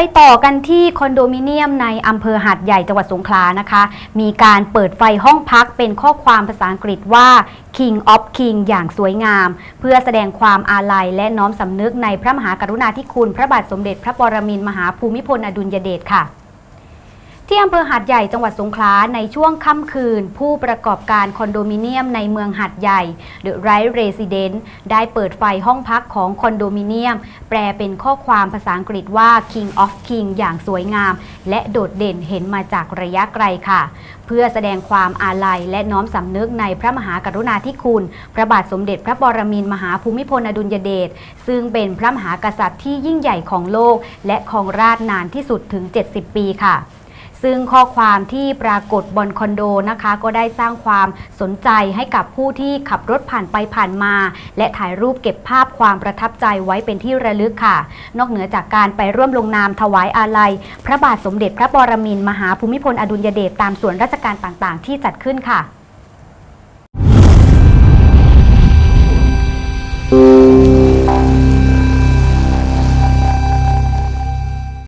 ไปต่อกันที่คอนโดมิเนียมในอำเภอหาดใหญ่จังหวัดสงขลานะคะ มีการเปิดไฟห้องพักเป็นข้อความภาษาอังกฤษว่า King of King อย่างสวยงาม เพื่อแสดงความอาลัยและน้อมสำนึกในพระมหากรุณาธิคุณ พระบาทสมเด็จพระปรมินทรมหาภูมิพลอดุลยเดชค่ะ ที่อำเภอหาดใหญ่จังหวัดสงขลาในช่วงค่ำคืน ผู้ประกอบการคอนโดมิเนียมในเมืองหาดใหญ่ The Right Resident ได้เปิดไฟห้องพักของคอนโดมิเนียม แปลเป็นข้อความภาษาอังกฤษว่า King of King อย่างสวยงาม และโดดเด่นเห็นมาจากระยะไกลค่ะ เพื่อแสดงความอาลัยและน้อมสำนึกในพระมหากรุณาธิคุณ พระบาทสมเด็จพระบรมินทรมหาภูมิพลอดุลยเดชซึ่งเป็นพระมหากษัตริย์ที่ยิ่งใหญ่ของโลก และครองราชนานที่สุดถึง 70 ปีค่ะ ซึ่งข้อความที่ปรากฏบนคอนโดนะคะ ก็ได้สร้างความสนใจให้กับผู้ที่ขับรถผ่านไปผ่านมา และถ่ายรูปเก็บภาพความประทับใจไว้เป็นที่ระลึกค่ะ นอกเหนือจากการไปร่วมลงนามถวายอาลัย พระบาทสมเด็จพระปรมินทรมหาภูมิพลอดุลยเดชตามส่วนราชการต่างๆ ที่จัดขึ้นค่ะ